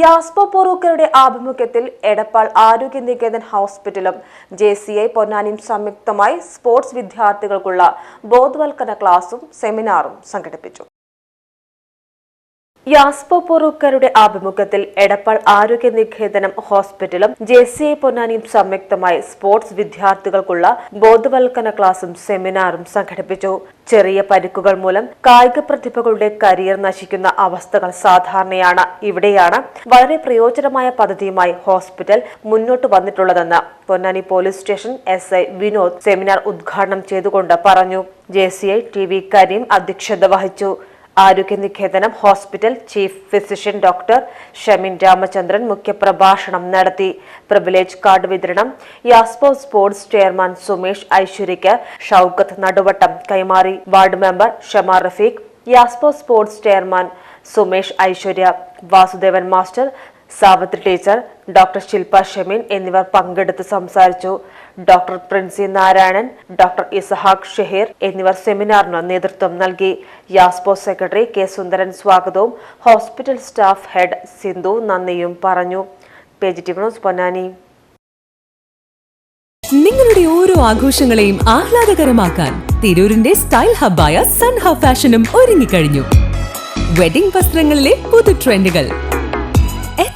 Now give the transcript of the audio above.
യാസ്പോ പൊറൂക്കരുടെ ആഭിമുഖ്യത്തിൽ എടപ്പാൾ ആരോഗ്യ നികേതൻ ഹോസ്പിറ്റലും ജെ സി ഐ പൊന്നാനിയും സംയുക്തമായി സ്പോർട്സ് വിദ്യാർത്ഥികൾക്കുള്ള ബോധവൽക്കരണ ക്ലാസും സെമിനാറും സംഘടിപ്പിച്ചു. യാസ്പോ ആഭിമുഖ്യത്തിൽ എടപ്പാൾ ആരോഗ്യ നികേതനം ഹോസ്പിറ്റലും ജെ സി ഐ പൊന്നാനിയും സംയുക്തമായി സ്പോർട്സ് വിദ്യാർത്ഥികൾക്കുള്ള ബോധവൽക്കരണ ക്ലാസും സെമിനാറും സംഘടിപ്പിച്ചു. ചെറിയ പരിക്കുകൾ മൂലം കായിക പ്രതിഭകളുടെ കരിയർ നശിക്കുന്ന അവസ്ഥകൾ സാധാരണയാണ്. ഇവിടെയാണ് വളരെ പ്രയോജനമായ പദ്ധതിയുമായി ഹോസ്പിറ്റൽ മുന്നോട്ട് വന്നിട്ടുള്ളതെന്ന് Ponnani police station S I Vinod seminar ഉദ്ഘാടനം ചെയ്തുകൊണ്ട് പറഞ്ഞു. J C I T V Kareem അധ്യക്ഷത വഹിച്ചു. Arogya Niketanam hospital chief physician doctor Shamin Ramachandran മുഖ്യപ്രഭാഷണം നടത്തി. പ്രിവിലേജ് കാർഡ് വിതരണം. യാസ്പോ സ്പോർട്സ് ചെയർമാൻ സുമേഷ് ഐശ്വര്യയ്ക്ക് ഷൌക്കത്ത് നടുവട്ടം കൈമാറി. Ward member Shamar Rafeeq Yaspo sports chairman Sumesh Aishwarya Vasudevan master Savithri teacher doctor Shilpa Shameen എന്നിവർ പങ്കെടുത്ത് സംസാരിച്ചു. ഡോക്ടർ പ്രിൻസി നാരായണൻ ഡോക്ടർ ഇസഹാഖ് ഷെഹീർ എന്നിവർ സെമിനാറിന് നേതൃത്വം നൽകി. യാസ്പോ സെക്രട്ടറി കെ സുന്ദരൻ സ്വാഗതവും. ഹോസ്പിറ്റൽ സ്റ്റാഫ് ഹെഡ് സിന്ധു നന്ദിയും പറഞ്ഞു. ന്യൂസ് പൊന്നാനി. നിങ്ങളുടെ ഓരോ ആഘോഷങ്ങളെയും ആഹ്ലാദകരമാക്കാൻ തിരൂരിന്റെ സ്റ്റൈൽ ഹബ്ബായ സൺ ഹബ് ഫാഷനും ഒരുങ്ങിക്കഴിഞ്ഞു. വെഡിംഗ് വസ്ത്രങ്ങളിലെ പുതു ട്രെൻഡുകൾ.